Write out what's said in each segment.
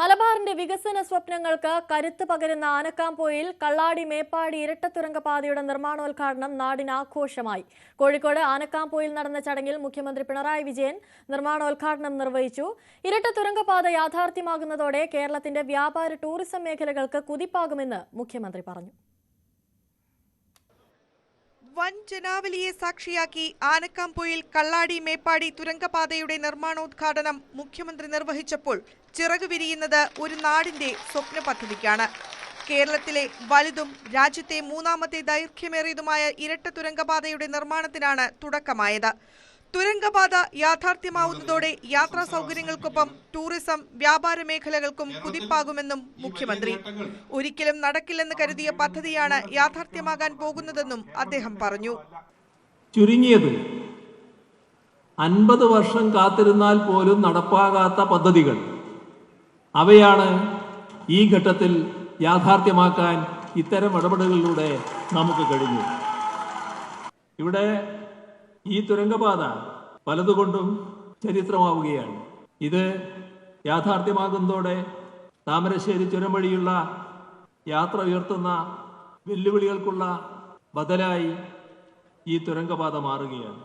മലബാറിന്റെ വികസന സ്വപ്നങ്ങൾക്ക് കരുത്ത് പകരുന്ന ആനക്കാംപോയിൽ കള്ളാടി മേപ്പാടി ഇരട്ടത്തുരങ്കപാതയുടെ നിർമ്മാണോദ്ഘാടനം നാടിന് ആഘോഷമായി കോഴിക്കോട് ആനക്കാംപോയിൽ നടന്ന ചടങ്ങിൽ മുഖ്യമന്ത്രി പിണറായി വിജയൻ നിർമ്മാണോദ്ഘാടനം നിർവഹിച്ചു. ഇരട്ടത്തുരങ്കപാത യാഥാർത്ഥ്യമാകുന്നതോടെ കേരളത്തിന്റെ വ്യാപാര ടൂറിസം മേഖലകൾക്ക് കുതിപ്പാകുമെന്ന് മുഖ്യമന്ത്രി പറഞ്ഞു. വൻ ജനാവലിയെ സാക്ഷിയാക്കി ആനക്കാംപൊയിൽ കള്ളാടി മേപ്പാടി തുരങ്കപാതയുടെ നിർമ്മാണോദ്ഘാടനം മുഖ്യമന്ത്രി നിർവഹിച്ചപ്പോൾ ചിറകു വിരിയുന്നത് ഒരു നാടിന്റെ സ്വപ്ന പദ്ധതിക്കാണ്. കേരളത്തിലെ വലുതും രാജ്യത്തെ മൂന്നാമത്തെ ദൈർഘ്യമേറിയതുമായ ഇരട്ട തുരങ്കപാതയുടെ നിർമ്മാണത്തിനാണ് തുടക്കമായത്. തുരങ്കപാത യാഥാർത്ഥ്യമാവുന്നതോടെ യാത്രാ സൗകര്യങ്ങൾക്കൊപ്പം ടൂറിസം വ്യാപാര മേഖലകൾക്കും കുതിപ്പാകുമെന്നും മുഖ്യമന്ത്രി. ഒരിക്കലും നടക്കില്ലെന്ന് കരുതിയ പദ്ധതിയാണ് യാഥാർത്ഥ്യമാകാൻ പോകുന്നതെന്നും അദ്ദേഹം പറഞ്ഞു. ചുരുങ്ങിയത് അൻപത് വർഷം കാത്തിരുന്നാൽ പോലും നടപ്പാകാത്ത പദ്ധതികൾ. അവയാണ് ഈ ഘട്ടത്തിൽ യാഥാർത്ഥ്യമാക്കാൻ ഇത്തരം ഇടപെടലുകളിലൂടെ നമുക്ക് കഴിഞ്ഞു ഇവിടെ ഈ തുരങ്കപാത പലതുകൊണ്ടും ചരിത്രമാവുകയാണ്. ഇത് യാഥാർത്ഥ്യമാകുന്നതോടെ താമരശ്ശേരി ചുരം വഴിയുള്ള യാത്ര ഉയർത്തുന്ന വെല്ലുവിളികൾക്കുള്ള ബദലായി ഈ തുരങ്കപാത മാറുകയാണ്.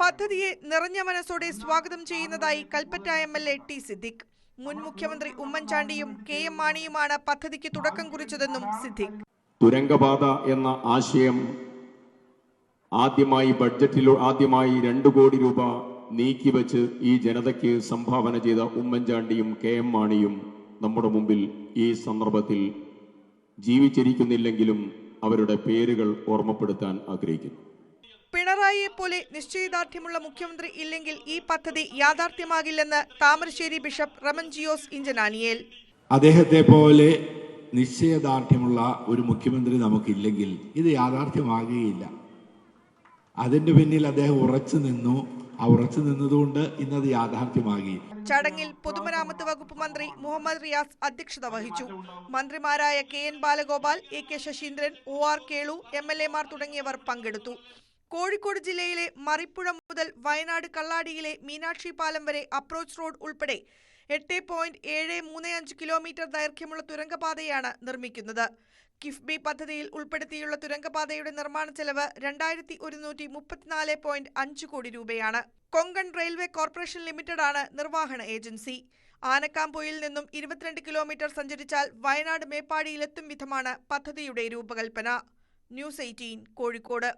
പദ്ധതിയെ നിറഞ്ഞ മനസ്സോടെ സ്വാഗതം ചെയ്യുന്നതായി Kalpetta M L A T Siddique. മുൻ മുഖ്യമന്ത്രി ഉമ്മൻചാണ്ടിയും കെ എം മാണിയുമാണ് പദ്ധതിക്ക് തുടക്കം കുറിച്ചതെന്നും സിദ്ദിഖ്. തുരങ്കപാത എന്ന ആശയം ആദ്യമായി ബഡ്ജറ്റിൽ ആദ്യമായി രണ്ടു കോടി രൂപ നീക്കിവെച്ച് ഈ ജനതയ്ക്ക് സംഭാവന ചെയ്ത ഉമ്മൻചാണ്ടിയും കെ എം മാണിയും നമ്മുടെ മുമ്പിൽ ഈ സന്ദർഭത്തിൽ ജീവിച്ചിരിക്കുന്നില്ലെങ്കിലും അവരുടെ പേരുകൾ ഓർമ്മപ്പെടുത്താൻ ആഗ്രഹിക്കുന്നു. പിണറായിയെ പോലെ നിശ്ചയദാർഢ്യമുള്ള മുഖ്യമന്ത്രി ഇല്ലെങ്കിൽ ഈ പദ്ധതി യാഥാർത്ഥ്യമാകില്ലെന്ന് താമരശ്ശേരി ബിഷപ്പ് റമൻജിയോസ് ഇഞ്ചനാനിയേൽ. അദ്ദേഹത്തെ പോലെ നിശ്ചയദാർഢ്യമുള്ള ഒരു മുഖ്യമന്ത്രി നമുക്കില്ലെങ്കിൽ ഇത് യാഥാർത്ഥ്യമാകുകയില്ല. അതിന്റെ പിന്നിൽ അദ്ദേഹം ഉറച്ചു നിന്നു. ആ ഉറച്ചു നിന്നതുകൊണ്ട് ഇന്നത് യാഥാർത്ഥ്യമാകി. ചടങ്ങിൽ പൊതുമരാമത്ത് വകുപ്പ് മന്ത്രി മുഹമ്മദ് റിയാസ് അധ്യക്ഷത വഹിച്ചു. മന്ത്രിമാരായ K N Balagopal A K Saseendran O R Kelu M L എമാർ തുടങ്ങിയവർ പങ്കെടുത്തു. കോഴിക്കോട് ജില്ലയിലെ മറിപ്പുഴ മുതൽ വയനാട് കള്ളാടിയിലെ മീനാക്ഷി പാലം വരെ അപ്രോച്ച് റോഡ് ഉൾപ്പെടെ എട്ട് പോയിന്റ് ഏഴ് മൂന്ന് അഞ്ച് കിലോമീറ്റർ ദൈർഘ്യമുള്ള തുരങ്കപാതയാണ് നിർമ്മിക്കുന്നത്. കിഫ്ബി പദ്ധതിയിൽ ഉൾപ്പെടുത്തിയുള്ള തുരങ്കപാതയുടെ നിർമ്മാണ ചെലവ് രണ്ടായിരത്തി ഒരുന്നൂറ്റി മുപ്പത്തിനാല് പോയിന്റ് അഞ്ച് കോടി രൂപയാണ്. കൊങ്കൺ റെയിൽവേ കോർപ്പറേഷൻ ലിമിറ്റഡ് ആണ് നിർവഹണ ഏജൻസി. ആനക്കാംപൊയിൽ നിന്നും ഇരുപത്തിരണ്ട് കിലോമീറ്റർ സഞ്ചരിച്ചാൽ വയനാട് മേപ്പാടിയിലെത്തും വിധമാണ് പദ്ധതിയുടെ രൂപകൽപ്പന. News Eighteen Kozhikode.